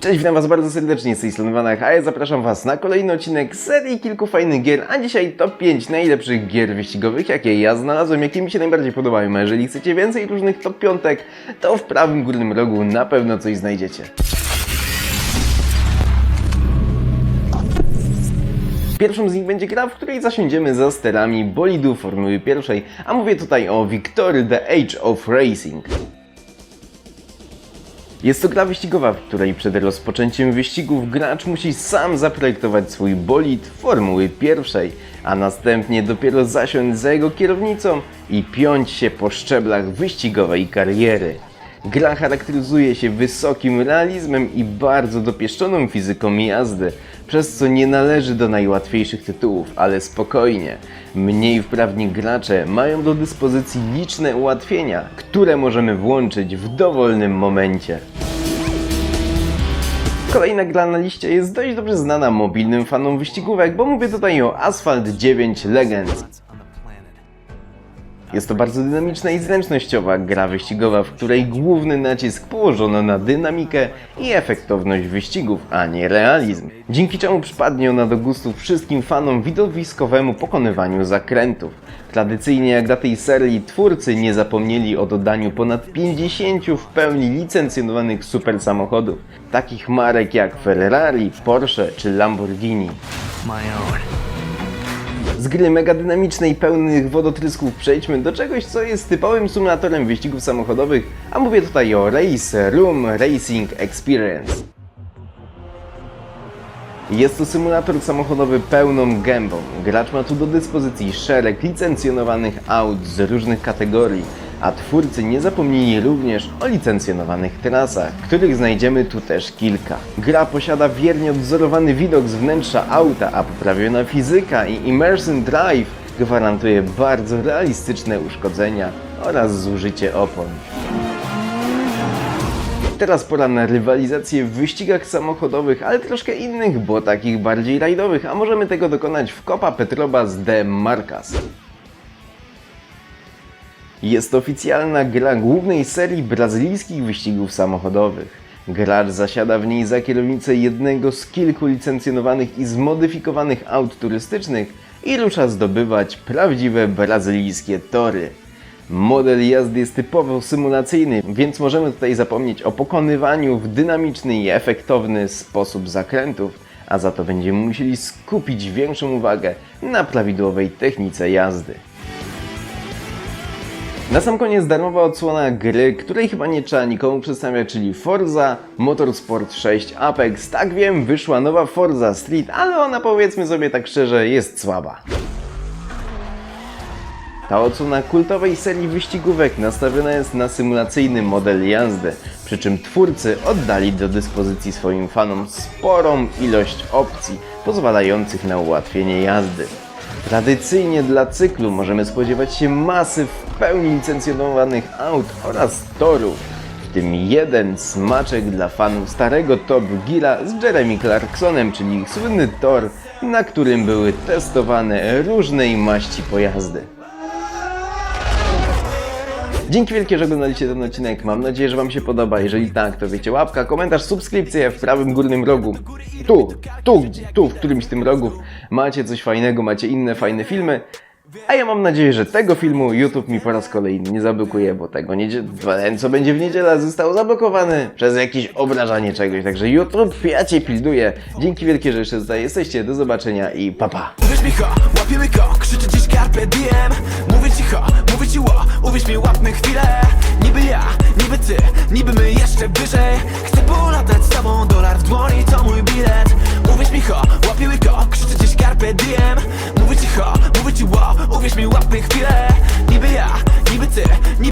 Cześć, witam was bardzo serdecznie z tej strony Vanach, a ja zapraszam was na kolejny odcinek serii kilku fajnych gier, a dzisiaj top 5 najlepszych gier wyścigowych, jakie ja znalazłem, jakie mi się najbardziej podobają, a jeżeli chcecie więcej różnych top piątek, to w prawym górnym rogu na pewno coś znajdziecie. Pierwszą z nich będzie gra, w której zasiądziemy za sterami bolidu Formuły pierwszej, a mówię tutaj o Victory The Age of Racing. Jest to gra wyścigowa, w której przed rozpoczęciem wyścigów gracz musi sam zaprojektować swój bolid Formuły pierwszej, a następnie dopiero zasiąść za jego kierownicą i piąć się po szczeblach wyścigowej kariery. Gra charakteryzuje się wysokim realizmem i bardzo dopieszczoną fizyką jazdy, przez co nie należy do najłatwiejszych tytułów, ale spokojnie. Mniej wprawni gracze mają do dyspozycji liczne ułatwienia, które możemy włączyć w dowolnym momencie. Kolejna gra na liście jest dość dobrze znana mobilnym fanom wyścigówek, bo mówię tutaj o Asphalt 9 Legends. Jest to bardzo dynamiczna i zręcznościowa gra wyścigowa, w której główny nacisk położono na dynamikę i efektowność wyścigów, a nie realizm. Dzięki czemu przypadnie ona do gustu wszystkim fanom widowiskowemu pokonywaniu zakrętów. Tradycyjnie jak dla tej serii twórcy nie zapomnieli o dodaniu ponad 50 w pełni licencjonowanych super samochodów, takich marek jak Ferrari, Porsche czy Lamborghini. my own. Z gry mega dynamicznej, pełnych wodotrysków przejdźmy do czegoś, co jest typowym symulatorem wyścigów samochodowych, a mówię tutaj o Race Room Racing Experience. Jest to symulator samochodowy pełną gębą. Gracz ma tu do dyspozycji szereg licencjonowanych aut z różnych kategorii, a twórcy nie zapomnieli również o licencjonowanych trasach, których znajdziemy tu też kilka. Gra posiada wiernie odwzorowany widok z wnętrza auta, a poprawiona fizyka i Immersion Drive gwarantuje bardzo realistyczne uszkodzenia oraz zużycie opon. Teraz pora na rywalizację w wyścigach samochodowych, ale troszkę innych, bo takich bardziej rajdowych, a możemy tego dokonać w Copa Petrobras de Marcas. Jest oficjalna gra głównej serii brazylijskich wyścigów samochodowych. Gracz zasiada w niej za kierownicę jednego z kilku licencjonowanych i zmodyfikowanych aut turystycznych i rusza zdobywać prawdziwe brazylijskie tory. Model jazdy jest typowo symulacyjny, więc możemy tutaj zapomnieć o pokonywaniu w dynamiczny i efektowny sposób zakrętów, a za to będziemy musieli skupić większą uwagę na prawidłowej technice jazdy. Na sam koniec darmowa odsłona gry, której chyba nie trzeba nikomu przedstawiać, czyli Forza Motorsport 6 Apex. Tak wiem, wyszła nowa Forza Street, ale ona powiedzmy sobie tak szczerze jest słaba. Ta odsłona kultowej serii wyścigówek nastawiona jest na symulacyjny model jazdy, przy czym twórcy oddali do dyspozycji swoim fanom sporą ilość opcji pozwalających na ułatwienie jazdy. Tradycyjnie dla cyklu możemy spodziewać się masy pełni licencjonowanych aut oraz torów, w tym jeden smaczek dla fanów starego Top Geara z Jeremy Clarksonem, czyli słynny tor, na którym były testowane różnej maści pojazdy. Dzięki wielkie, że oglądaliście ten odcinek. Mam nadzieję, że Wam się podoba. Jeżeli tak, to wiecie, łapka, komentarz, subskrypcja w prawym górnym rogu. Tu, tu, tu, w którymś z tym rogów macie coś fajnego, macie inne fajne filmy. A ja mam nadzieję, że tego filmu YouTube mi po raz kolejny nie zablokuje, bo tego niedziel... co będzie w niedzielę, został zablokowany przez jakieś obrażanie czegoś. Także YouTube, ja Cię pilduję. Dzięki wielkie, że jeszcze tutaj jesteście. Do zobaczenia i pa pa. Uwierz mi ho, łapiemy dziś diem Mówię mówię ci ło, uwierz mi łapmy chwilę Niby ja, niby ty, niby my jeszcze wyżej Chcę polatać chwile